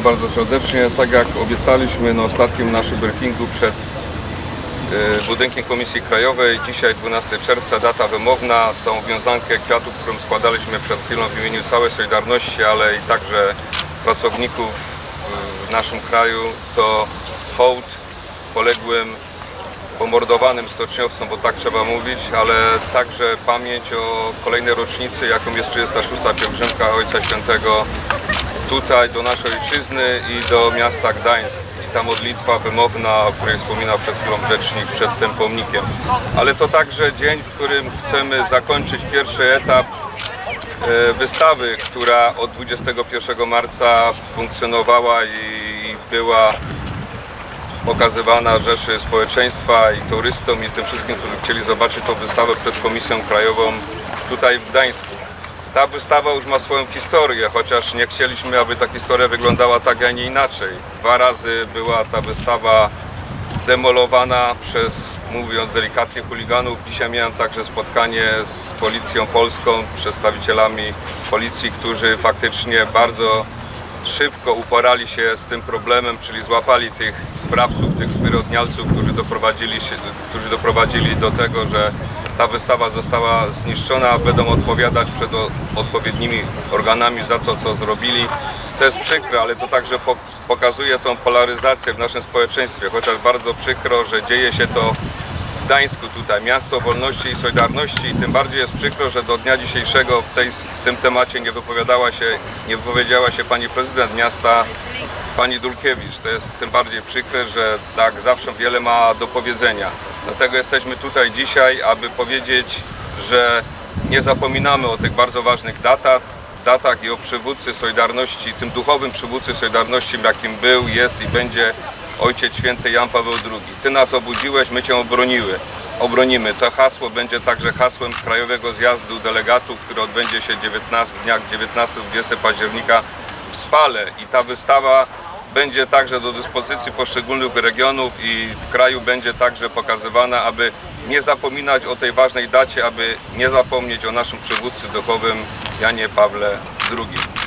witam bardzo serdecznie. Tak jak obiecaliśmy na ostatnim naszym briefingu przed e, budynkiem Komisji Krajowej, dzisiaj 12 czerwca, data wymowna, tą wiązankę kwiatów, którą składaliśmy przed chwilą w imieniu całej Solidarności, ale i także pracowników w- w naszym kraju, to hołd poległym pomordowanym stoczniowcom, bo tak trzeba mówić, ale także pamięć o kolejnej rocznicy, jaką jest 36. pielgrzymka Ojca Świętego tutaj do naszej ojczyzny i do miasta Gdańsk. I ta modlitwa wymowna, o której wspominał przed chwilą rzecznik przed tym pomnikiem. Ale to także dzień, w którym chcemy zakończyć pierwszy etap e, wystawy, która od 21 marca funkcjonowała i była pokazywana rzeszy społeczeństwa i turystom i tym wszystkim, którzy chcieli zobaczyć tą wystawę przed Komisją Krajową tutaj w Gdańsku. Ta wystawa już ma swoją historię, chociaż nie chcieliśmy, aby ta historia wyglądała tak, a nie inaczej. Dwa razy była ta wystawa demolowana przez, mówiąc delikatnie, chuliganów. Dzisiaj miałem także spotkanie z policją polską, przedstawicielami policji, którzy faktycznie bardzo szybko uporali się z tym problemem, czyli złapali tych sprawców, tych zwyrodnialców, którzy doprowadzili, się, którzy doprowadzili do tego, że ta wystawa została zniszczona, będą odpowiadać przed odpowiednimi organami za to, co zrobili. To jest przykre, ale to także po, pokazuje tą polaryzację w naszym społeczeństwie, chociaż bardzo przykro, że dzieje się to w Gdańsku tutaj, miasto wolności i solidarności i tym bardziej jest przykro, że do dnia dzisiejszego w, tej, w tym temacie nie wypowiadała się, nie wypowiedziała się pani prezydent miasta, pani Dulkiewicz. To jest tym bardziej przykre, że tak zawsze wiele ma do powiedzenia. Dlatego jesteśmy tutaj dzisiaj, aby powiedzieć, że nie zapominamy o tych bardzo ważnych datach, datach i o przywódcy Solidarności, tym duchowym przywódcy Solidarności, jakim był, jest i będzie Ojciec Święty Jan Paweł II. Ty nas obudziłeś, my Cię obroniły. Obronimy. To hasło będzie także hasłem Krajowego Zjazdu Delegatów, który odbędzie się 19, w dniach 19-20 października w Spale. I ta wystawa będzie także do dyspozycji poszczególnych regionów i w kraju będzie także pokazywana, aby nie zapominać o tej ważnej dacie, aby nie zapomnieć o naszym przywódcy duchowym Janie Pawle II.